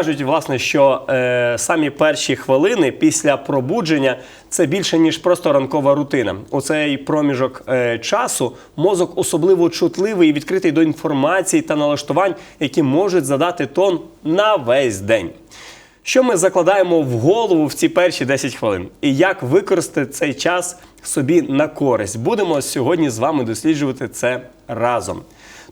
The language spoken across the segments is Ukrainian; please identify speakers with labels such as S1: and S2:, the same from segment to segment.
S1: Кажуть, власне, що е, самі перші хвилини після пробудження це більше ніж просто ранкова рутина. У цей проміжок е, часу мозок особливо чутливий і відкритий до інформації та налаштувань, які можуть задати тон на весь день. Що ми закладаємо в голову в ці перші 10 хвилин? І як використати цей час собі на користь? Будемо сьогодні з вами досліджувати це разом.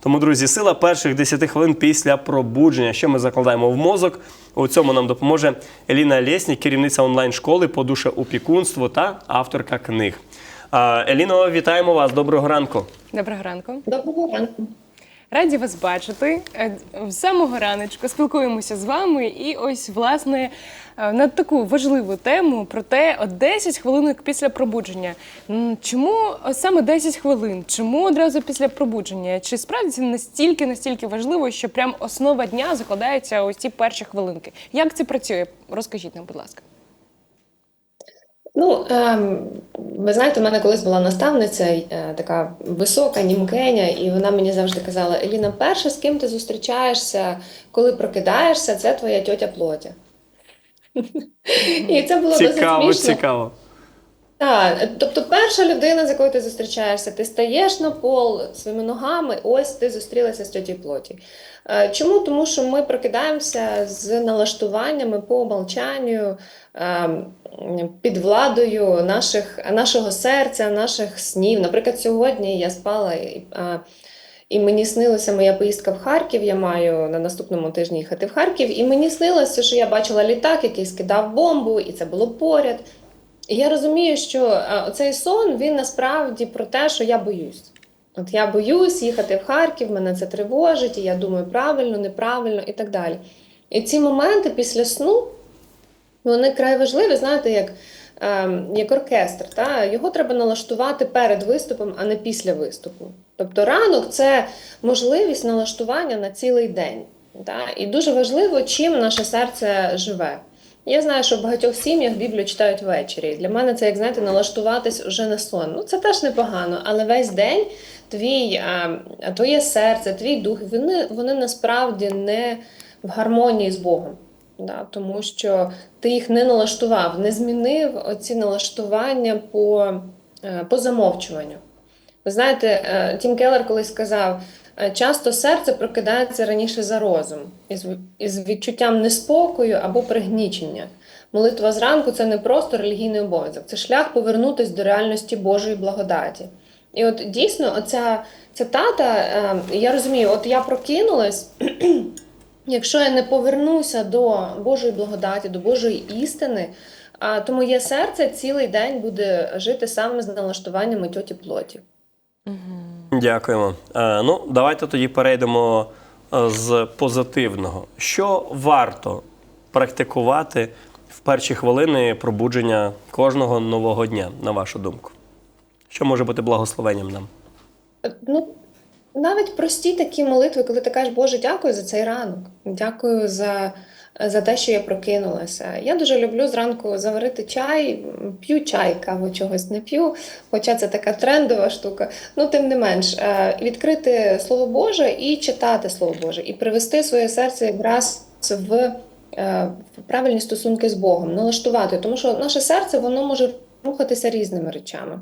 S1: Тому, друзі, сила перших 10 хвилин після пробудження. Що ми закладаємо в мозок? У цьому нам допоможе Еліна Лєснік, керівниця онлайн-школи по душеопікунству та авторка книг. Еліно, вітаємо вас. Доброго ранку.
S2: Доброго ранку.
S3: Доброго ранку.
S2: Раді вас бачити. Е, З самого раночку спілкуємося з вами. І ось, власне, на таку важливу тему про те, от 10 хвилинок після пробудження. Чому саме 10 хвилин? Чому одразу після пробудження? Чи справді це настільки настільки важливо, що прям основа дня закладається ось ці перші хвилинки? Як це працює? Розкажіть нам, будь ласка.
S3: Ну, ем, ви знаєте, у мене колись була наставниця, е, така висока, німкеня, і вона мені завжди казала: Еліна, перше, з ким ти зустрічаєшся, коли прокидаєшся, це твоя тьотя плотя. І це було
S1: Цікаво,
S3: досить смішно.
S1: цікаво.
S3: Так, тобто перша людина, з якою ти зустрічаєшся, ти стаєш на пол своїми ногами, ось ти зустрілася з тьоті плоті. Е, Чому? Тому що ми прокидаємося з налаштуваннями по умолчанню, е, під владою наших, нашого серця, наших снів. Наприклад, сьогодні я спала і, мені снилася моя поїздка в Харків. Я маю на наступному тижні їхати в Харків, і мені снилося, що я бачила літак, який скидав бомбу, і це було поряд. І я розумію, що е, оцей сон він насправді про те, що я боюсь. От я боюсь їхати в Харків, мене це тривожить, і я думаю, правильно, неправильно і так далі. І ці моменти після сну, вони край важливі, знаєте, як, як оркестр. Та? Його треба налаштувати перед виступом, а не після виступу. Тобто ранок це можливість налаштування на цілий день. Та? І дуже важливо, чим наше серце живе. Я знаю, що в багатьох сім'ях Біблію читають ввечері. Для мене це, як знаєте, налаштуватись уже на сон. Ну, це теж непогано, але весь день твій, а, твоє серце, твій дух, вони, вони насправді не в гармонії з Богом. Да, тому що ти їх не налаштував, не змінив оці налаштування по, е, по замовчуванню. Ви знаєте, е, Тім Келлер колись сказав: е, часто серце прокидається раніше за розум, із, відчуттям неспокою або пригнічення. Молитва зранку це не просто релігійний обов'язок, це шлях повернутися до реальності Божої благодаті. І от дійсно, оця цитата, я розумію, от я прокинулась. Якщо я не повернуся до Божої благодаті, до Божої істини, то моє серце цілий день буде жити саме з налаштуваннями тьоті плоті.
S1: Дякуємо. Е, ну, давайте тоді перейдемо е, з позитивного. Що варто практикувати в перші хвилини пробудження кожного нового дня, на вашу думку? Що може бути благословенням нам?
S3: Ну, навіть прості такі молитви, коли ти кажеш, Боже, дякую за цей ранок, дякую за, за те, що я прокинулася. Я дуже люблю зранку заварити чай, п'ю чай, каву чогось не п'ю, хоча це така трендова штука. Ну, тим не менш, е, відкрити Слово Боже і читати Слово Боже, і привести своє серце якраз е, в правильні стосунки з Богом, налаштувати, тому що наше серце воно може рухатися різними речами.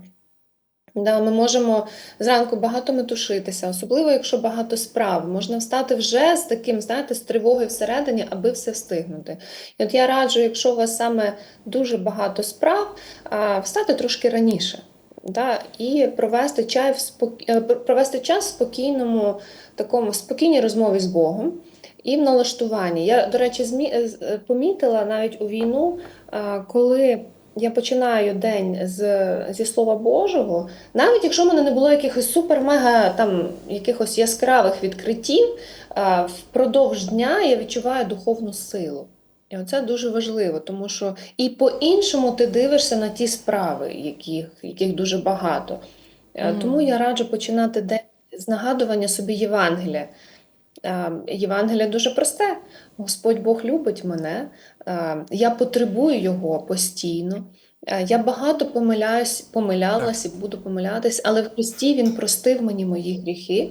S3: Да, ми можемо зранку багато метушитися, особливо якщо багато справ. Можна встати вже з таким, знаєте, з тривогою всередині, аби все встигнути. І от я раджу, якщо у вас саме дуже багато справ, встати трошки раніше. Да, і провести, чай в спок... е, провести час в спокійному, такому спокійній розмові з Богом і в налаштуванні. Я, до речі, змі... помітила навіть у війну, коли я починаю день з, зі Слова Божого, навіть якщо в мене не було якихось супер-мега там якихось яскравих відкриттів, впродовж дня я відчуваю духовну силу. І оце дуже важливо, тому що і по-іншому ти дивишся на ті справи, яких, яких дуже багато.
S2: Мгм.
S3: Тому я раджу починати день з нагадування собі Євангелія. Е, Євангеліє дуже просте. Господь Бог любить мене, е, я потребую Його постійно. Е, Я багато помиляюсь, помилялась і буду помилятись, але в Христі Він простив мені мої гріхи.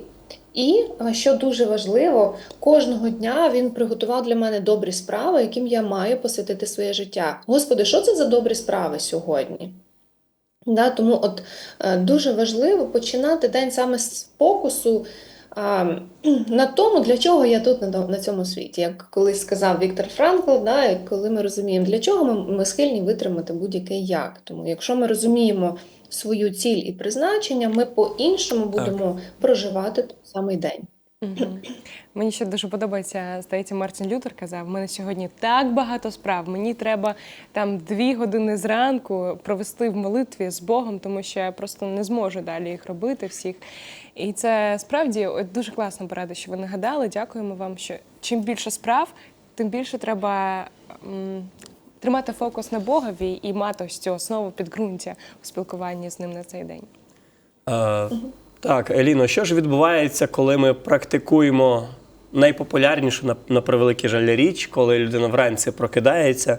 S3: І що дуже важливо, кожного дня він приготував для мене добрі справи, яким я маю посвятити своє життя. Господи, що це за добрі справи сьогодні? Да, тому от дуже важливо починати день саме з фокусу на тому, для чого я тут на, на цьому світі. Як колись сказав Віктор Франкл, да, коли ми розуміємо, для чого ми, ми схильні витримати будь-яке як. Тому якщо ми розуміємо свою ціль і призначення, ми по-іншому будемо проживати той самий день.
S2: Мені ще дуже подобається, здається, Мартін Лютер казав: у мене сьогодні так багато справ. Мені треба там дві години зранку провести в молитві з Богом, тому що я просто не зможу далі їх робити всіх. І це справді дуже класна порада, що ви нагадали. Дякуємо вам, що чим більше справ, тим більше треба. м, Тримати фокус на Богові і мати ось цю основу підґрунтя у спілкуванні з ним на цей день.
S1: Е, так, Еліно, що ж відбувається, коли ми практикуємо найпопулярнішу, на, на превеликий жаль, річ, коли людина вранці прокидається,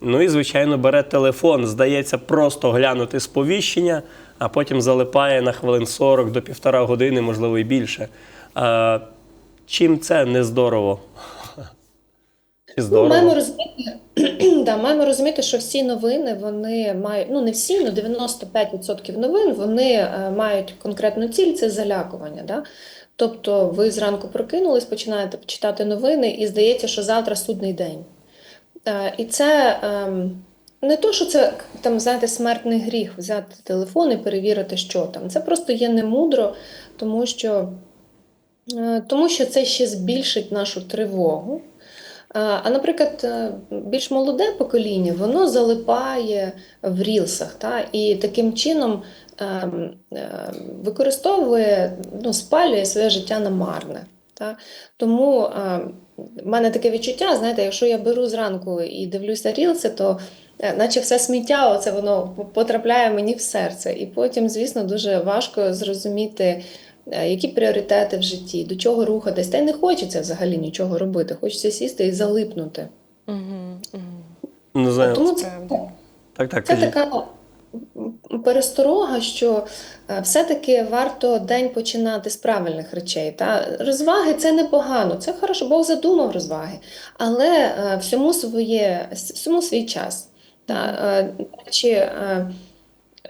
S1: ну і, звичайно, бере телефон, здається, просто глянути сповіщення, а потім залипає на хвилин 40 до півтора години, можливо, і більше. А, чим це не здорово?
S3: Ну, маємо розуміти, да, маємо розуміти, що всі новини вони мають, ну не всі, але 95% новин вони е, мають конкретну ціль це залякування. Да? Тобто ви зранку прокинулись, починаєте читати новини, і здається, що завтра судний день. Е, і це ем, не то, що це там, знаєте, смертний гріх взяти телефон і перевірити, що там. Це просто є немудро, тому що, е, тому що це ще збільшить нашу тривогу. А, А, наприклад, е, більш молоде покоління, воно залипає в рілсах, та, і таким чином ем, ем, використовує, ну, спалює своє життя на марне. Та. Тому е, в мене таке відчуття, знаєте, якщо я беру зранку і дивлюся рілси, то е, наче все сміття, оце воно потрапляє мені в серце. І потім, звісно, дуже важко зрозуміти, е, які пріоритети в житті, до чого рухатись. Та й не хочеться взагалі нічого робити. Хочеться сісти і залипнути.
S2: Угу, угу.
S1: Не знаю.
S3: Тому це,
S1: Так, так,
S3: це
S1: кажіть.
S3: така пересторога, що е, все-таки варто день починати з правильних речей. Та? Розваги це непогано, це хорошо, Бог задумав розваги, але е, всьому, своє, всьому свій час. Та? Е, е,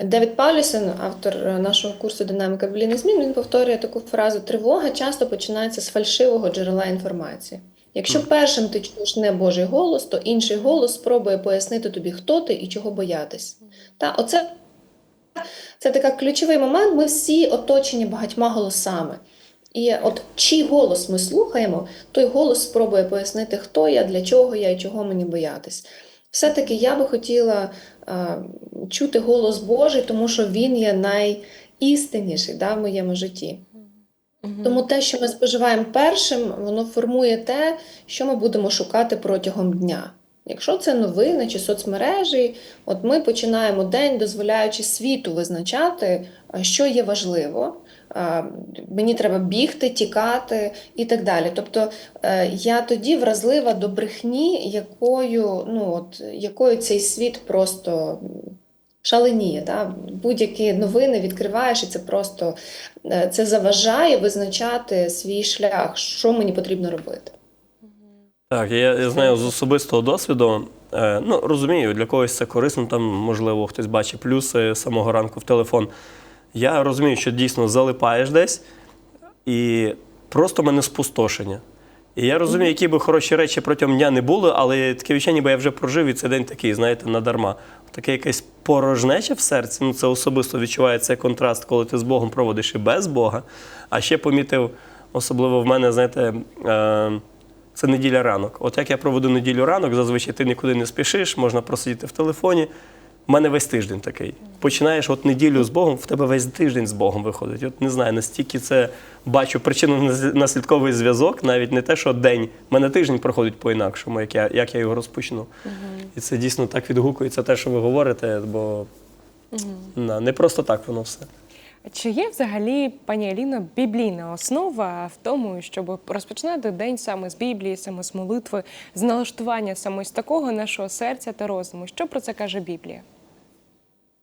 S3: Девід Паулісон, автор е, нашого курсу Динаміка біблійних змін, він повторює таку фразу: тривога часто починається з фальшивого джерела інформації. Якщо першим ти чуєш не Божий голос, то інший голос спробує пояснити тобі, хто ти і чого боятись. Та оце це такий ключовий момент. Ми всі оточені багатьма голосами. І от чий голос ми слухаємо, той голос спробує пояснити, хто я, для чого я і чого мені боятись. Все-таки я би хотіла а, чути голос Божий, тому що він є найістинніший да, в моєму житті. Тому те, що ми споживаємо першим, воно формує те, що ми будемо шукати протягом дня. Якщо це новини чи соцмережі, от ми починаємо день, дозволяючи світу визначати, що є важливо. Мені треба бігти, тікати і так далі. Тобто е, я тоді вразлива до брехні, якою, ну, от, якою цей світ просто шаленіє. Да? Будь-які новини відкриваєш, і це просто е, це заважає визначати свій шлях, що мені потрібно робити.
S1: Так, я, я знаю з особистого досвіду. Е, ну, розумію, для когось це корисно, там, можливо, хтось бачить плюси самого ранку в телефон. Я розумію, що дійсно залипаєш десь, і просто в мене спустошення. І я розумію, які би хороші речі протягом дня не були, але таке відчуття, ніби я вже прожив і цей день такий, знаєте, надарма. Таке якесь порожнече в серці. Ну, це особисто відчуває цей контраст, коли ти з Богом проводиш і без Бога. А ще помітив, особливо в мене, знаєте, е, це неділя ранок. От як я проведу неділю ранок, зазвичай ти нікуди не спішиш, можна просидіти в телефоні. У мене весь тиждень такий. Починаєш от неділю з Богом, в тебе весь тиждень з Богом виходить. От не знаю, настільки це бачу причинно-наслідковий зв'язок, навіть не те, що день. У мене тиждень проходить по-інакшому, як я, як я його розпочну. І це дійсно так відгукується те, що ви говорите, бо на, не просто так воно все.
S2: Чи є взагалі, пані Аліно, біблійна основа в тому, щоб розпочинати день саме з Біблії, саме з молитви, з налаштування саме з такого нашого серця та розуму? Що про це каже Біблія?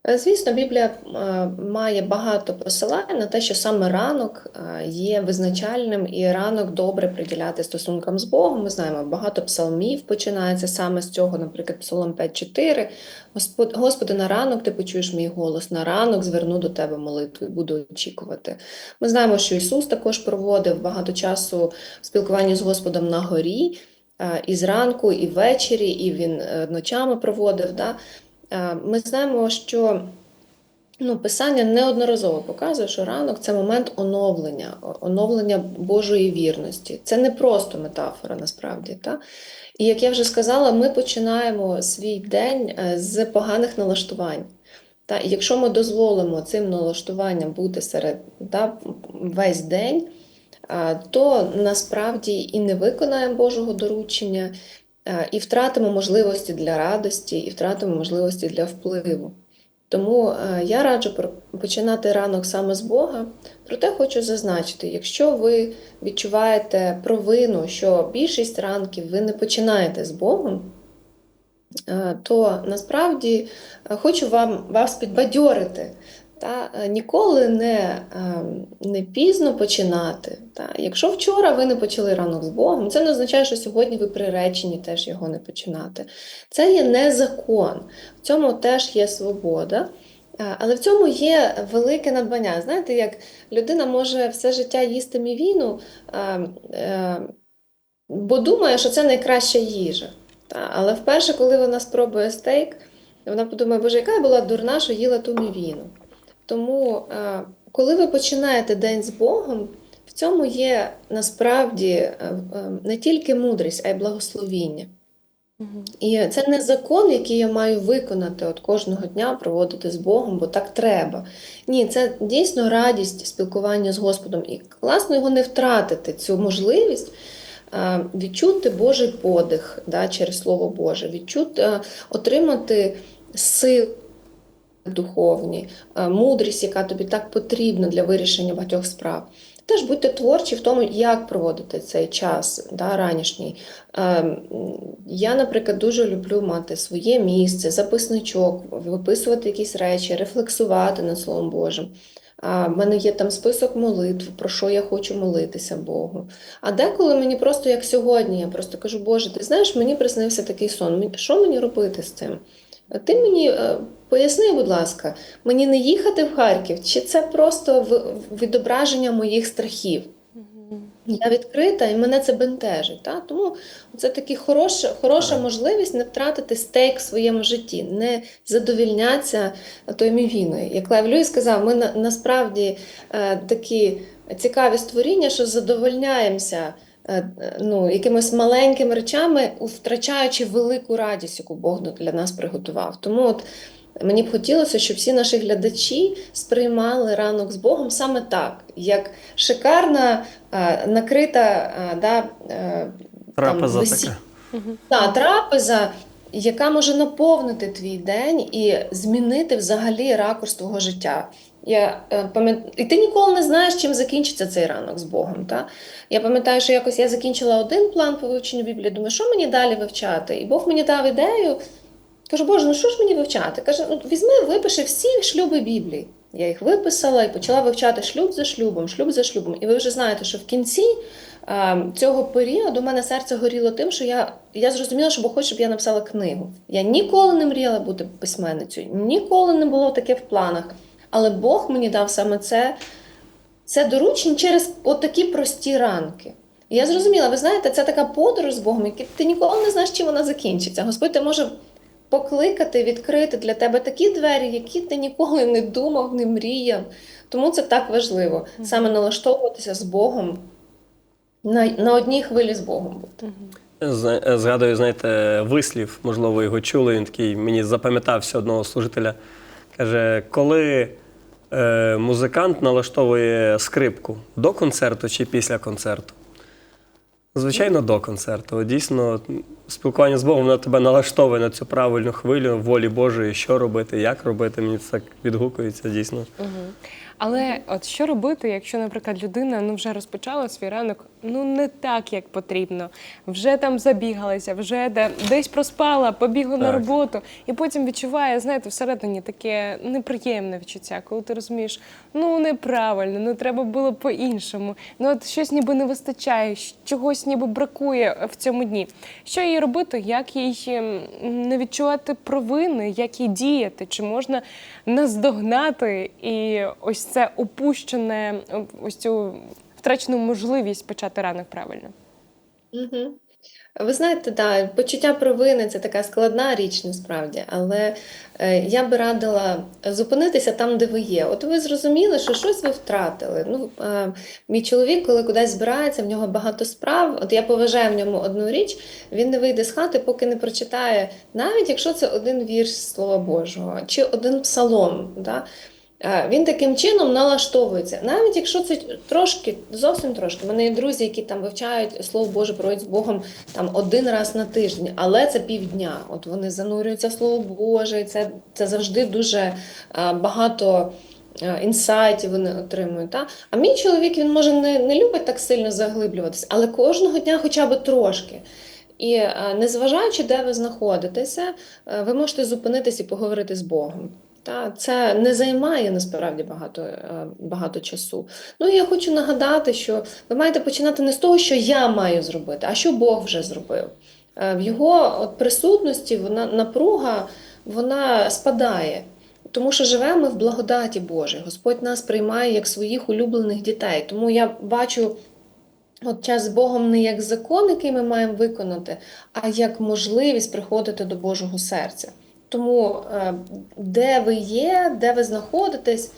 S3: Е, Звісно, Біблія е, має багато посилань на те, що саме ранок е, є визначальним, і ранок добре приділяти стосункам з Богом. Ми знаємо, багато псалмів починається саме з цього, наприклад, Псалом 5.4. Господи, на ранок ти почуєш мій голос, на ранок зверну до тебе молитву і буду очікувати. Ми знаємо, що Ісус також проводив багато часу в спілкуванні з Господом на горі, і зранку, і ввечері, і він ночами проводив. Да? Е, Ми знаємо, що ну, Писання неодноразово показує, що ранок це момент оновлення, оновлення Божої вірності. Це не просто метафора насправді. Та? І як я вже сказала, ми починаємо свій день е, з поганих налаштувань. Та? І якщо ми дозволимо цим налаштуванням бути серед та, весь день, то насправді і не виконаємо Божого доручення, і втратимо можливості для радості, і втратимо можливості для впливу. Тому е, я раджу починати ранок саме з Бога. Проте хочу зазначити, якщо ви відчуваєте провину, що більшість ранків ви не починаєте з Богом, е, то насправді е, хочу вам вас підбадьорити. Та е, ніколи не, е, не пізно починати. Та якщо вчора ви не почали ранок з Богом, це не означає, що сьогодні ви приречені теж його не починати. Це є не закон, в цьому теж є свобода. Е, Але в цьому є велике надбання. Знаєте, як людина може все життя їсти мівіну, бо думає, що це найкраща їжа. Та? Але вперше, коли вона спробує стейк, вона подумає, боже, яка я була дурна, що їла ту мівіну. Тому, е, коли ви починаєте день з Богом, в цьому є насправді е, е, не тільки мудрість, а й благословіння. І це не закон, який я маю виконати от кожного дня, проводити з Богом, бо так треба. Ні, це дійсно радість спілкування з Господом. І класно його не втратити, цю можливість відчути Божий подих да, через Слово Боже, відчути, отримати сил духовні, е, мудрість, яка тобі так потрібна для вирішення багатьох справ. Теж будьте творчі в тому, як проводити цей час да, ранішній. Ем, Я, наприклад, дуже люблю мати своє місце, записничок, виписувати якісь речі, рефлексувати над Словом Божим. В мене є там список молитв, про що я хочу молитися Богу. А деколи мені просто як сьогодні, я просто кажу, Боже, ти знаєш, мені приснився такий сон. Що мені робити з цим? Ти мені е, поясни, будь ласка, мені не їхати в Харків, чи це просто відображення моїх страхів? Я відкрита і мене це бентежить. Та? Тому це така хороша, хороша можливість не втратити стейк в своєму житті, не задовільнятися тою мівіною. Як Лев Люїс сказав, ми на, насправді е, такі цікаві створіння, що задовольняємося е, е, ну, якимись маленькими речами, втрачаючи велику радість, яку Бог для нас приготував. Тому от Мені б хотілося, щоб всі наші глядачі сприймали ранок з Богом саме так, як шикарна е, накрита е, да, е,
S1: Трапеза
S3: весі-
S1: така.
S3: та, трапеза, яка може наповнити твій день і змінити взагалі ракурс твого життя. Я, пам'ят... І ти ніколи не знаєш, чим закінчиться цей ранок з Богом. Та? Я пам'ятаю, що якось я закінчила один план по вивченню Біблії, думаю, що мені далі вивчати? І Бог мені дав ідею. Кажу, Боже, ну що ж мені вивчати? Каже, ну візьми, випиши всі шлюби Біблії. Я їх виписала і почала вивчати шлюб за шлюбом, шлюб за шлюбом. І ви вже знаєте, що в кінці е, цього періоду у мене серце горіло тим, що я, я зрозуміла, що Бог хоче, щоб я написала книгу. Я ніколи не мріяла бути письменницею, ніколи не було таке в планах. Але Бог мені дав саме це, це доручення через отакі прості ранки. І я зрозуміла, ви знаєте, це така подорож з Богом, яка ти ніколи не знаєш, чим вона закінчиться. Господь те може покликати, відкрити для тебе такі двері, які ти ніколи не думав, не мріяв. Тому це так важливо саме налаштовуватися з Богом на, на одній хвилі з Богом бути.
S1: Згадую, знаєте, вислів, можливо, його чули. Він такий мені запам'ятався одного служителя. Каже, коли е, музикант налаштовує скрипку до концерту чи після концерту? Звичайно, до концерту. Дійсно, спілкування з Богом воно тебе налаштовує на цю правильну хвилю волі Божої, що робити, як робити. Мені це так відгукується дійсно.
S2: Але от що робити, якщо, наприклад, людина ну вже розпочала свій ранок ну не так, як потрібно, вже там забігалася, вже де, десь проспала, побігла на роботу, і потім відчуває, знаєте, всередині таке неприємне відчуття, коли ти розумієш, ну неправильно, ну треба було по-іншому. Ну от щось ніби не вистачає, чогось ніби бракує в цьому дні. Що їй робити? Як їй не відчувати провини, як їй діяти? Чи можна наздогнати і ось це упущене, ось цю втрачену можливість почати ранок правильно?
S3: Угу. Ви знаєте, да, почуття провини це така складна річ насправді, але е, я би радила зупинитися там, де ви є. От ви зрозуміли, що щось ви втратили. Ну, е, мій чоловік, коли кудись збирається, в нього багато справ. От я поважаю в ньому одну річ, він не вийде з хати, поки не прочитає, навіть якщо це один вірш Слова Божого чи один псалом. Да? Е, Він таким чином налаштовується, навіть якщо це трошки, зовсім трошки. У мене є друзі, які там вивчають слово Боже, проводять з Богом там один раз на тиждень, але це півдня. От вони занурюються в слово Боже, і це, це завжди дуже е, багато е, інсайтів вони отримують. Та? А мій чоловік він може не, не любить так сильно заглиблюватися, але кожного дня хоча б трошки. І незважаючи, де ви знаходитеся, ви можете зупинитись і поговорити з Богом. Та це не займає насправді багато, е, багато часу. Ну і я хочу нагадати, що ви маєте починати не з того, що я маю зробити, а що Бог вже зробив. Е, В його от присутності вона напруга вона спадає. Тому що живемо в благодаті Божій. Господь нас приймає як своїх улюблених дітей. Тому я бачу от час з Богом не як закон, який ми маємо виконати, а як можливість приходити до Божого серця. Тому е, де ви є, де ви знаходитесь,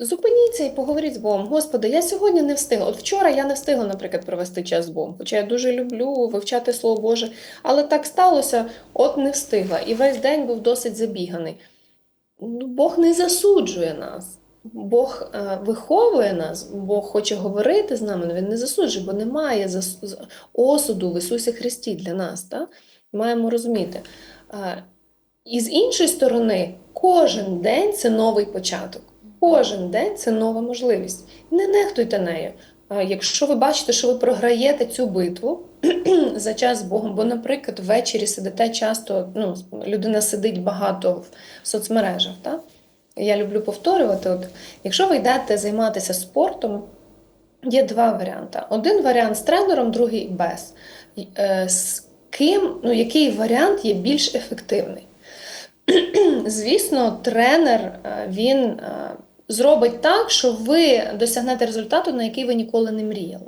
S3: зупиніться і поговоріть з Богом. Господи, я сьогодні не встигла. От вчора я не встигла, наприклад, провести час з Богом, хоча я дуже люблю вивчати Слово Боже. Але так сталося, от не встигла. І весь день був досить забіганий. Ну, Бог не засуджує нас. Бог е, виховує нас, Бог хоче говорити з нами, але Він не засуджує, бо немає осуду в Ісусі Христі для нас. Так? Маємо розуміти. І з іншої сторони, кожен день це новий початок. Кожен день це нова можливість. Не нехтуйте нею. Якщо ви бачите, що ви програєте цю битву за час з Богом, бо, наприклад, ввечері сидите часто, ну, людина сидить багато в соцмережах. Так? Я люблю повторювати: от, якщо ви йдете займатися спортом, є два варіанти. Один варіант з тренером, другий без. Е, З ким, ну, який варіант є більш ефективний? Звісно, тренер е, він е, зробить так, що ви досягнете результату, на який ви ніколи не мріяли.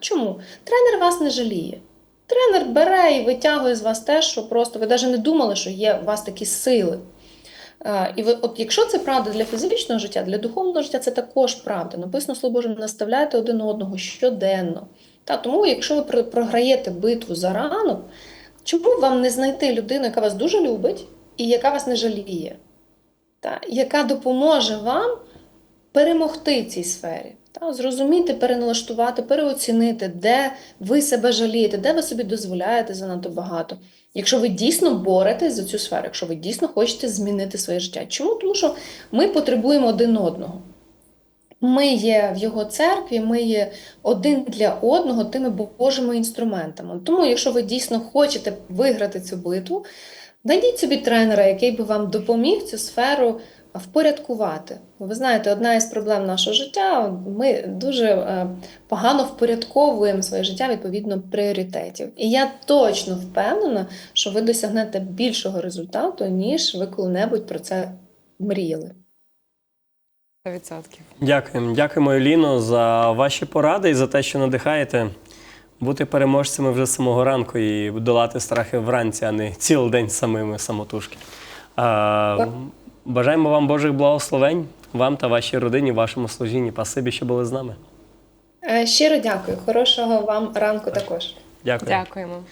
S3: Чому? Тренер вас не жаліє. Тренер бере і витягує з вас те, що просто ви навіть не думали, що є у вас такі сили. Е, І ви, от якщо це правда для фізичного життя, для духовного життя це також правда. Написано Слово Боже, наставляйте один одного щоденно. Та, тому, якщо ви програєте битву за ранок, чому б вам не знайти людину, яка вас дуже любить і яка вас не жаліє, та, яка допоможе вам перемогти цій сфері? Та, зрозуміти, переналаштувати, переоцінити, де ви себе жалієте, де ви собі дозволяєте занадто багато. Якщо ви дійсно боретесь за цю сферу, якщо ви дійсно хочете змінити своє життя. Чому? Тому що ми потребуємо один одного. Ми є в його церкві, ми є один для одного тими Божими інструментами. Тому, якщо ви дійсно хочете виграти цю битву, знайдіть собі тренера, який би вам допоміг цю сферу впорядкувати. Бо Ви знаєте, одна із проблем нашого життя ми дуже е, погано впорядковуємо своє життя відповідно пріоритетів. І я точно впевнена, що ви досягнете більшого результату, ніж ви коли-небудь про це мріяли.
S2: 100%.
S1: Дякуємо. Дякуємо, Еліно, за ваші поради і за те, що надихаєте бути переможцями вже з самого ранку і долати страхи вранці, а не цілий день самими самотужки. А, бажаємо вам Божих благословень, вам та вашій родині, вашому служінні. Пасибі, що були з нами.
S3: Е, Щиро дякую. Хорошого вам ранку також.
S1: Дякую.
S2: Дякуємо.